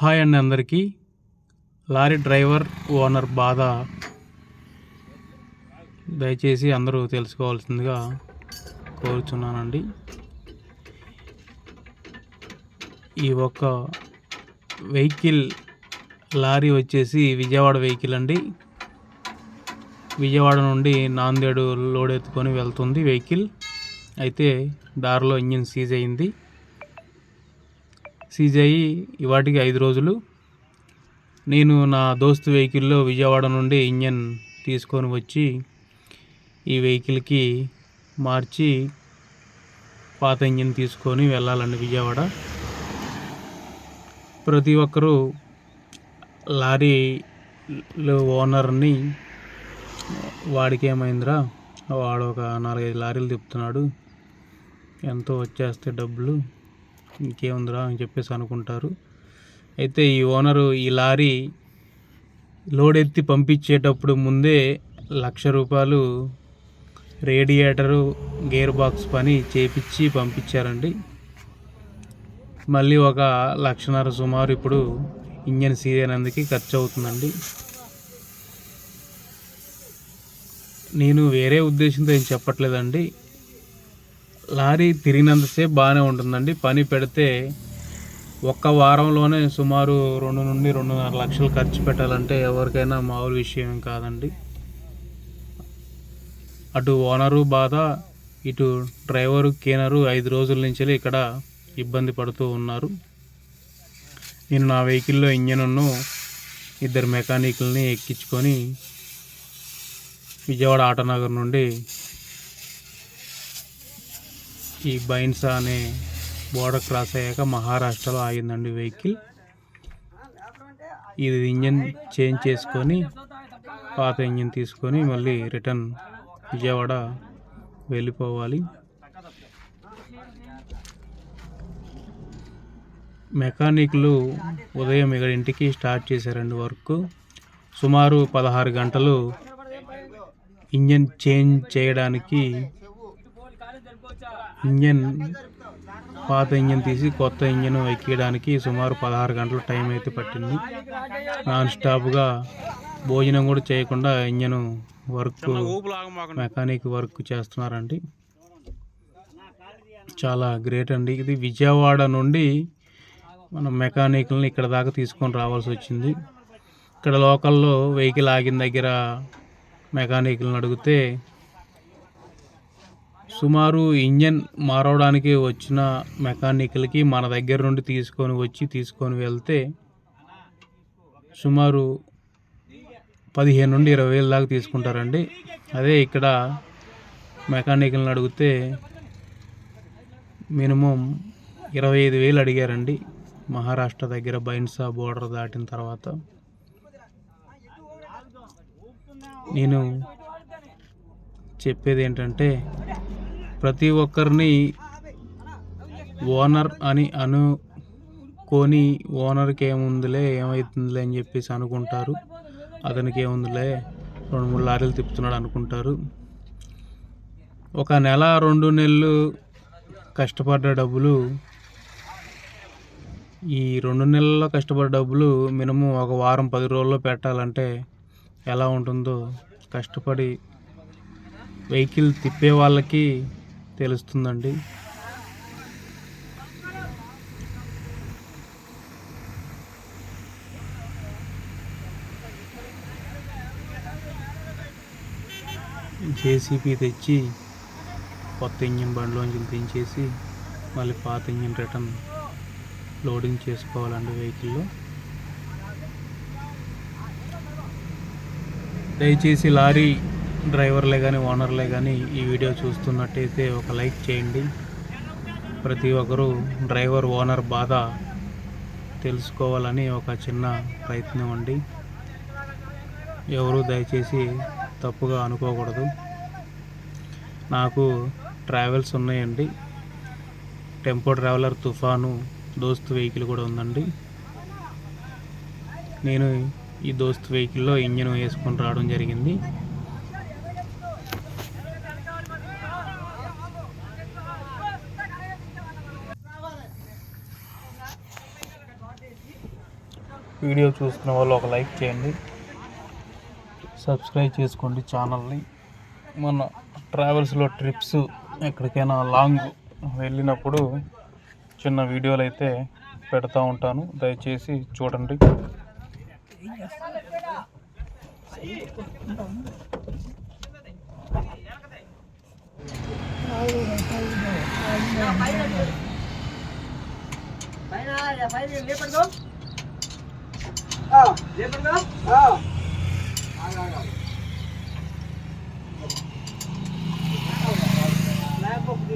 Hi అండి అందరికీ. Lorry driver owner బాధ దయచేసి అందరూ తెలుసుకోవాల్సిందిగా కోరుచున్నానండి. ఈ ఒక్క వెహికల్ లారీ వచ్చేసి విజయవాడ వెహికల్ అండి. విజయవాడ నుండి నాందేడు లోడ్ ఎత్తుకొని వెళ్తుంది వెహికల్. అయితే దారిలో ఇంజిన్ సీజ్ అయింది. సీజ్ ఇవాటికి ఐదు రోజులు. నేను నా దోస్తు వెహికల్లో విజయవాడ నుండి ఇంజన్ తీసుకొని వచ్చి ఈ వెహికల్కి మార్చి పాత ఇంజిన్ తీసుకొని వెళ్ళాలండి విజయవాడ. ప్రతి ఒక్కరూ లారీలో ఓనర్ని వాడికేమైందిరా వాడు ఒక నాలుగైదు లారీలు తిప్పుతున్నాడు. ఎంతో వచ్చేస్తే డబ్బులు. ఇంకేముందిరా అని చెప్పేసి అనుకుంటారు. అయితే ఈ ఓనరు ఈ లారీ లోడ్ ఎత్తి పంపించేటప్పుడు ముందే లక్ష రూపాయలు రేడియేటరు గేర్ బాక్స్ పని చేపించి పంపించారండి. మళ్ళీ ఒక లక్షన్నర సుమారు ఇప్పుడు ఇంజన్ సీజ్ ఖర్చు అవుతుందండి నేను వేరే ఉద్దేశంతో ఏం చెప్పట్లేదండి. లారీ తిరిగినంతసేపు బాగానే ఉంటుందండి. పని పెడితే ఒక్క వారంలోనే సుమారు రెండు నుండి రెండున్నర లక్షలు ఖర్చు పెట్టాలంటే ఎవరికైనా మామూలు విషయం కాదండి. అటు ఓనరు బాధ ఇటు డ్రైవరు కేనరు ఐదు రోజుల నుంచి ఇక్కడ ఇబ్బంది పడుతూ ఉన్నారు. నేను నా వెహికల్లో ఇంజన్ను ఇద్దరు మెకానికల్ని ఎక్కించుకొని విజయవాడ ఆటనగర్ నుండి ఈ బైన్సా అనే బోర్డర్ క్రాస్ అయ్యాక మహారాష్ట్రలో ఆగిందండి వెహికల్. ఇది ఇంజన్ చేంజ్ చేసుకొని పాత ఇంజన్ తీసుకొని మళ్ళీ రిటర్న్ విజయవాడ వెళ్ళిపోవాలి. మెకానిక్లు ఉదయం ఇక్కడ ఇంటికి స్టార్ట్ చేశారండి వర్క్. సుమారు పదహారు గంటలు ఇంజన్ చేంజ్ చేయడానికి ఇంజన్ పాత ఇంజన్ తీసి కొత్త ఇంజన్ ఎక్కియడానికి సుమారు పదహారు గంటల టైం అయితే పట్టింది. నాన్ స్టాప్గా భోజనం కూడా చేయకుండా ఇంజన్ వర్క్ మెకానిక్ వర్క్ చేస్తున్నారండి. చాలా గ్రేట్ అండి. ఇది విజయవాడ నుండి మనం మెకానిక్ని ఇక్కడ దాకా తీసుకొని రావాల్సి వచ్చింది. ఇక్కడ లోకల్లో వెహికల్ ఆగిన దగ్గర మెకానిక్లను అడిగితే సుమారు ఇంజన్ మారవడానికి వచ్చిన మెకానికల్కి మన దగ్గర నుండి తీసుకొని వచ్చి తీసుకొని వెళ్తే సుమారు పదిహేను నుండి ఇరవై వేల దాకా తీసుకుంటారండి. అదే ఇక్కడ మెకానికల్ని అడిగితే మినిమం ఇరవై ఐదు వేలు అడిగారండి. మహారాష్ట్ర దగ్గర బైన్సా బోర్డర్ దాటిన తర్వాత నేను చెప్పేది ఏంటంటే ప్రతి ఒక్కరిని ఓనర్ అని అనుకొని ఓనర్కి ఏముందిలే ఏమవుతుందిలే అని చెప్పేసి అనుకుంటారు. అతనికి ఏముందిలే రెండు మూడు లారీలు తిప్పుతున్నాడు అనుకుంటారు. ఒక నెల రెండు నెలలు కష్టపడ్డ డబ్బులు ఈ రెండు నెలల్లో కష్టపడ్డ డబ్బులు మినిమం ఒక వారం పది రోజుల్లో పెట్టాలంటే ఎలా ఉంటుందో కష్టపడి వెహికల్ తిప్పే వాళ్ళకి తెలుస్తుందండి. జేసీబీ తెచ్చి కొత్త ఇంజిన్ బండిలోంచి దించేసి మళ్ళీ పాత ఇంజిన్ రిటర్న్ లోడింగ్ చేసుకోవాలండి వెహికల్లో. దయచేసి లారీ డ్రైవర్లే కానీ ఓనర్లే కానీ ఈ వీడియో చూస్తున్నట్టయితే ఒక లైక్ చేయండి. ప్రతి ఒక్కరూ డ్రైవర్ ఓనర్ బాధ తెలుసుకోవాలని ఒక చిన్న ప్రయత్నం అండి. ఎవరు దయచేసి తప్పుగా అనుకోకూడదు. నాకు ట్రావెల్స్ ఉన్నాయండి. టెంపో ట్రావెలర్ తుఫాను దోస్త్ వెహికల్ కూడా ఉందండి. నేను ఈ దోస్త్ వెహికల్లో ఇంజన్ వేసుకొని రావడం జరిగింది. వీడియో చూస్తున్న వాళ్ళు ఒక లైక్ చేయండి సబ్స్క్రైబ్ చేసుకోండి ఛానల్ని మన ట్రావెల్స్లో ట్రిప్స్ ఎక్కడికైనా లాంగ్ వెళ్ళినప్పుడు చిన్న వీడియోలు అయితే పెడతా ఉంటాను దయచేసి చూడండి పైన పైన లేపడు లేకపోతే